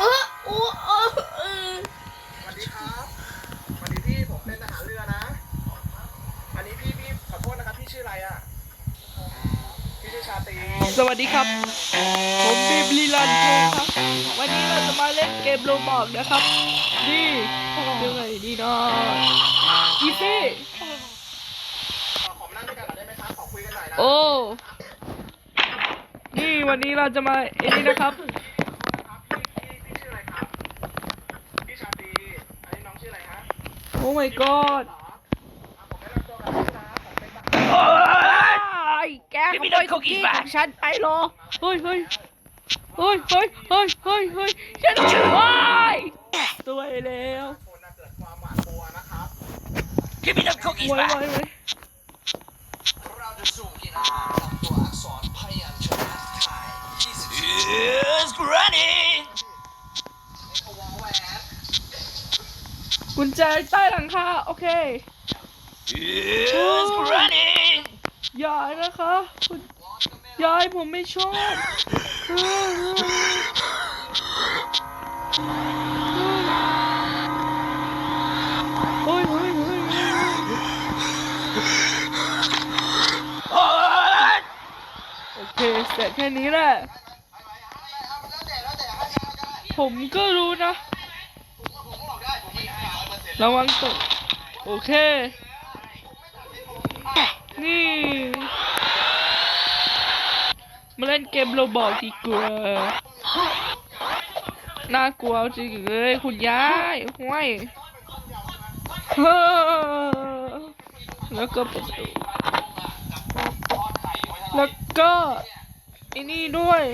เออโอ้เออเออสวัสดีครับสวัสดีพี่ผมเป็นทหารเรือนะ อันนี้พี่พี่ขอโทษนะครับพี่ชื่ออะไรอะ พี่ชื่อชาตรีสวัสดีครับ ผมบีบลีลันโกครับ วันนี้เราจะมาเล่นเกมโรบอกนะครับนี่ยังไงดีนะอีฟี่ขอขอมานั่งด้วยกันหน่อยได้ไหมครับขอคุยกันหน่อยนะ โอ้ นี่วันนี้เราจะมาเอ็นนี้นะครับ ทหารไอ้แกขโมยคุกกี้ของฉันไปเหรอเฮ้ยเฮ้ยเฮ้ยเฮ้ยเฮ้ยเฮ้ยเฮ้ยฉันช่วยตัวแล้วคนน่ะเกิดความหวาดกลัวนะครับ Give me them cookies ไว้ back. ไว้ไว้เราจะสู่กีฬาตัวอักษรพยัญชนะไทย24 Is running วงแหวน กุญแจใต้หลังคาโอเค Is running อย่านะคะคุณยายผมไม่ชอบเฮ้ยเฮ้ยเฮ้ยเฮ้ย Alright โอเคเสร็จแค่นี้แหละ ผมก็รู้นะ ระวังตกโอเค นี่มาเล่นเกมโรบอกดีกว่าน่ากลัวจริงเลยคุณยายห้วยแล้วก็ประตูแล้วก็ไอ้นี่ด้วย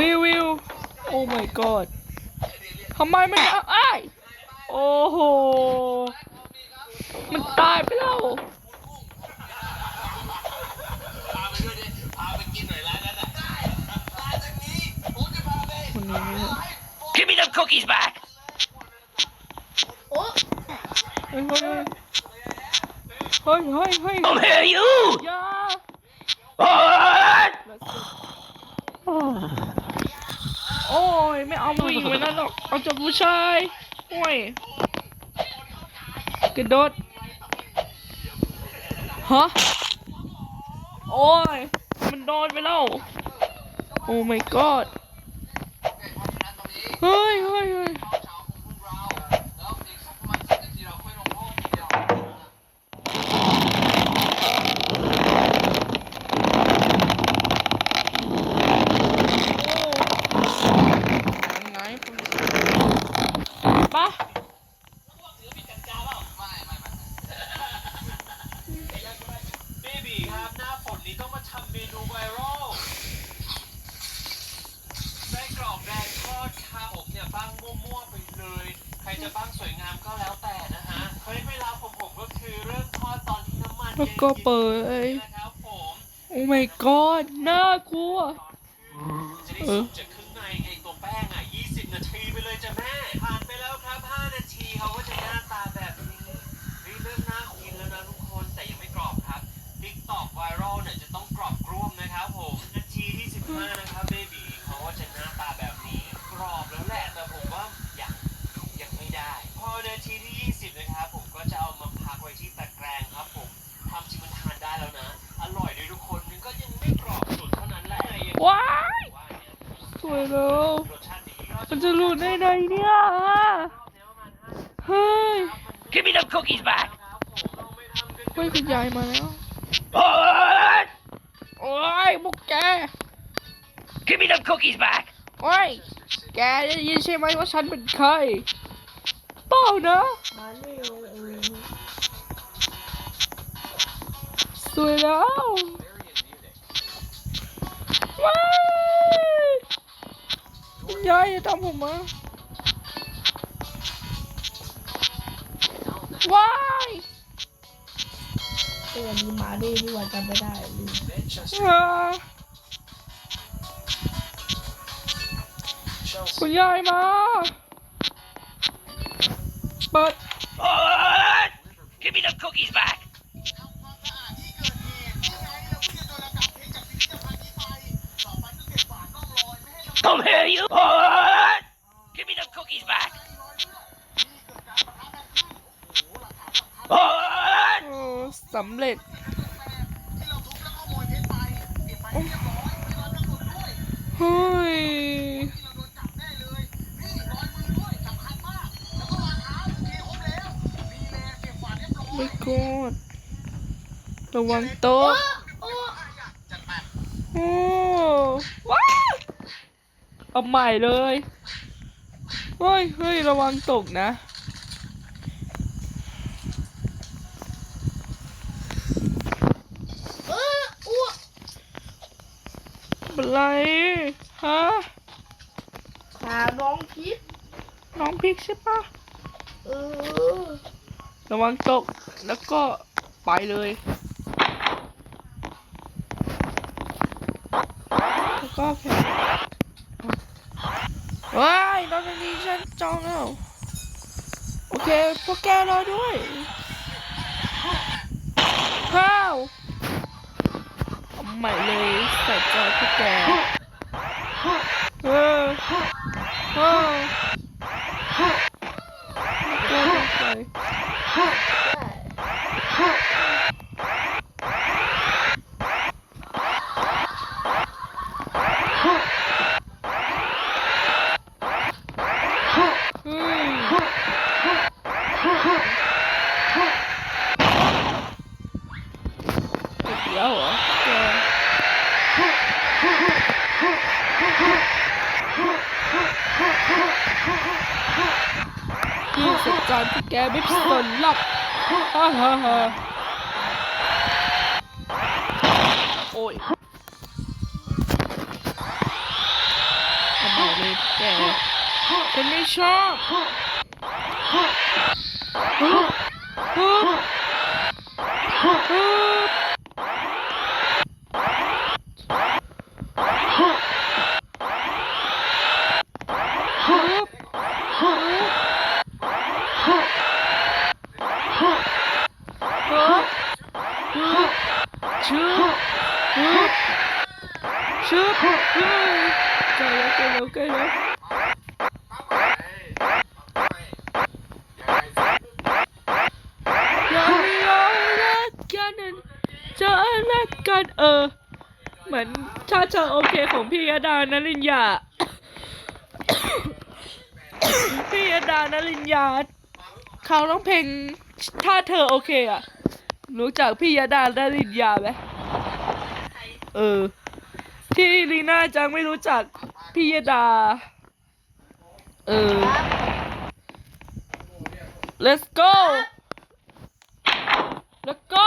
รีวิว โอ้ my god ทำไมมันเอาอ้ายโอ้โห มันตายไปแล้วคนนี้เนี่ย Give me them cookies back โอ้เฮ้ยเฮ้ยเฮ้ยเฮ้ยเฮ้ย I'll hear you อย่า Alright โอ้ยไม่เอาผู้หญิงไว้นั่นหรอก เอาจับผู้ชายโอ้ยกระโดดฮะโอ้ย มันโดนไปแล้ว โอ้ my god เฮ้ยเฮ้ยเฮ้ยโอ้ยังไงผมปะ เบบีครับหน้าฝนนี้ต้องมาทำเมนูไวรัลไส้กรอกแดงทอดครับผมเนี่ยบ้างมั่วๆไปเลย ใครจะบ้างสวยงามก็แล้วแต่นะฮะเฮ้ยเวลาผมผมก็คือเริ่มทอดตอนที่น้ำมัน แล้ว ก็เปิดโอ้ my god น่ากลัวจะได้สุกจากข้างในไอ้ วยแล้วรสชาติดีมันจะหลุดได้ไงเนี่ยเฮ้ย Give me them cookies back เฮ้ยคุณยายมาแล้ว Alright โอ้ยพวกแก Give me them cookies back โอ้ย แกได้ยินใช่ไหมว่าฉันเป็นใคร เปล่านะมาเร็วเออสวยแล้วว้ายคุณ ยายอย่าทำผมมาว้ายเตือนนี้มาด้วยนี่หว่าจำไม่ได้ลืมอ่าคุณยายมา เปิด Alright Give me them cookies back come here, you boy! Give me them cookies back! Boy! สำเร็จ เฮ้ย ไม่กดระวังโต๊ะโอ้ ว้าว เอาใหม่เลยเฮ้ยเฮ้ยระวังตกนะเอออ้วกเป็นไรฮะขาน้องพิษน้องพริกใช่ปะเออระวังตกแล้วก็ไปเลยแล้วก็แค่ ว้ายตอนนี้ฉันจองแล้ว โอเค พวกแกรอด้วยข้าวเอาใหม่เลยใส่จอพวกแกเออเออแกต้องไป เฮ้ยเสร็จแล้วเหรอแก พี่สัจจานที่แกไม่สนหรอกฮ่าฮ่าฮ่าโอ้ยทำไมเลยแกฉันไม่ชอบฮึบฮึบฮึบฮึบฮึบฮึบฮึบฮึบฮึบชึบฮึบชึบฮึบใกล้แล้วใกล้แล้วใกล้แล้ว อย่าให้เรารักกันนั้นจะ รักกันเออ เหมือนชาเชาโอเคของพี่ยดานลินยา พี่ยดานลินยาเขาร้องเพลงถ้าเธอโอเคอะรู้จักพี่ยดานลินยาไหมเออ ที่ลีน่าจังไม่รู้จักพี่ยดา เออ let's go แล้วก็